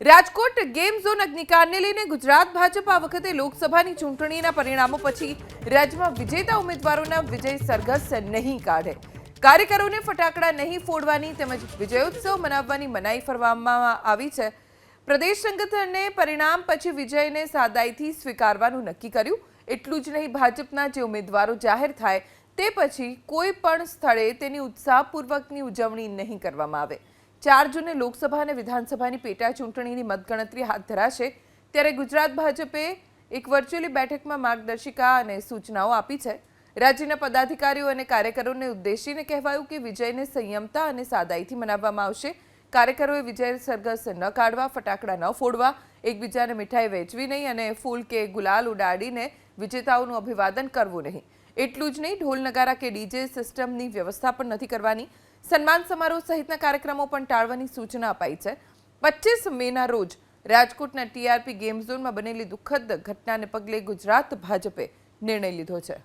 Rajkot game zone અગ્નિકાંડને લઈને ગુજરાત ભાજપ આ વખતે લોકસભાની ચૂંટણીના પરિણામો પછી રાજ્યમાં વિજેતા ઉમેદવારોના વિજય સરઘસ નહીં કાઢે. કાર્યકરોને ફટાકડા નહીં ફોડવાની તેમજ વિજયોત્સવ મનાવવાની મનાઈ ફરવામાં આવી છે. પ્રદેશ સંગઠને પરિણામ પછી વિજયને સાદાઈથી સ્વીકારવાનું નક્કી કર્યું. એટલું જ નહીં, ભાજપના જે ઉમેદવારો જાહેર થાય તે પછી કોઈ પણ સ્થળે તેની ઉત્સાહપૂર્વકની ઉજવણી નહીં કરવામાં આવે. ચાર જૂને લોકસભા અને વિધાનસભાની પેટા ચૂંટણીની મતગણતરી હાથ ધરાશે. ત્યારે ગુજરાત ભાજપે એક વર્ચ્યુઅલી બેઠકમાં માર્ગદર્શિકા અને સૂચનાઓ આપી છે. રાજ્યના પદાધિકારીઓ અને કાર્યકરોને ઉદ્દેશીને કહેવાયું કે વિજયને સંયમતા અને સાદાઈથી મનાવવામાં આવશે. કાર્યકરોએ વિજય સરઘસ ન કાઢવા, ફટાકડા ન ફોડવા, એકબીજાને મીઠાઈ વહેંચવી નહીં અને ફૂલ કે ગુલાલ ઉડાડીને વિજેતાઓનું અભિવાદન કરવું નહીં. એટલું જ નહીં, ઢોલ નગારા કે ડીજે સિસ્ટમની વ્યવસ્થા પણ નથી કરવાની. સન્માન સમારોહ સહિતના કાર્યક્રમો પણ ટાળવાની સૂચના અપાઈ છે. પચીસ મેના રોજ રાજકોટના ટીઆરપી ગેમ ઝોનમાં બનેલી દુઃખદ ઘટનાને પગલે ગુજરાત ભાજપે નિર્ણય લીધો છે.